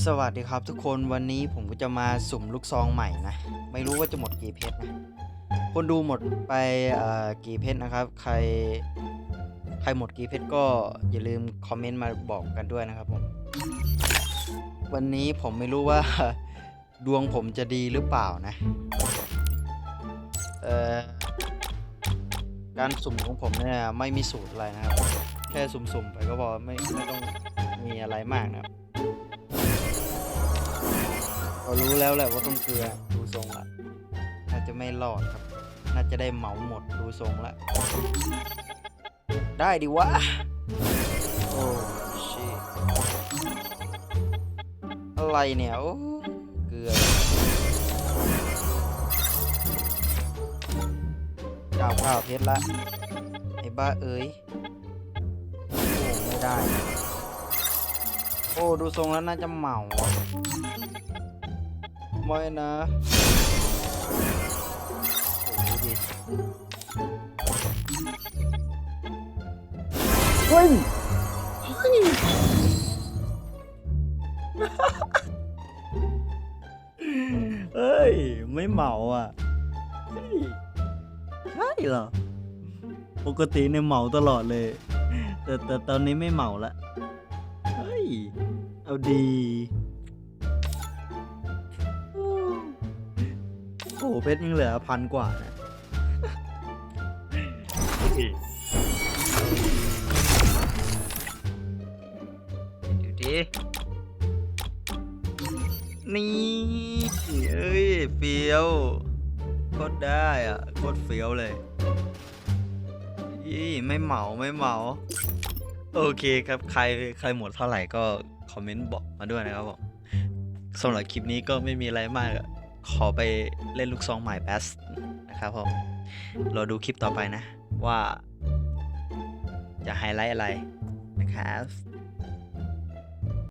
สวัสดีครับทุกคนวันนี้ผมก็จะมาสุ่มลูกซองใหม่นะ ไม่รู้ว่าจะหมดกี่เพชรนะ คนดูหมดไปกี่เพชรนะครับ ใคร ใครหมดกี่เพชรก็อย่าลืมคอมเมนต์มาบอกกันด้วยนะครับผม วันนี้ผมไม่รู้ว่าดวงผมจะดีหรือเปล่านะการสุ่มของผมเนี่ยไม่มีสูตรอะไรนะครับ แค่สุ่มๆไปก็พอไม่ไม่ต้องมีอะไรมากนะครับ เรารู้แล้วแหละว่าต้องเกลือดูทรงละน่าจะไม่รอดครับ น่าจะได้เหมาหมดดูทรงละได้ดิวะโอ้ชิอะไรเนี่ยโอ้เกลือเก้าเก้าเพชรละไอ้บ้าเอ้ยโอ้ไม่ได้ โอ้ ดูทรงแล้วน่าจะเหมาอะ ไม่นะโอ้โหดิเฮ้ยเฮ้ยเฮ้ย ไม่เหมาอะเฮ้ยใช่เหรอ ปกติเนี่ยเหมาตลอดเลย แต่แต่ตอนนี้ไม่เหมาละ เฮ้ย เอาดี อ้โหเพชรยังเหลือพันกว่านะดูดินี่เอ้ยเฟี้ยวโคตรได้อะโคตรเฟี้ยวเลยยี่ไม่เหมาไม่เหมา โอเคครับใครใครหมดเท่าไหร่ก็คอมเมนต์บอกมาด้วยนะครับผมสำหรับคลิปนี้ก็ไม่มีอะไรมากอะ ขอไปเล่นลูกซองใหม่แบสนะครับผมเราดูคลิปต่อไปนะว่าจะไฮไลท์อะไรนะครับ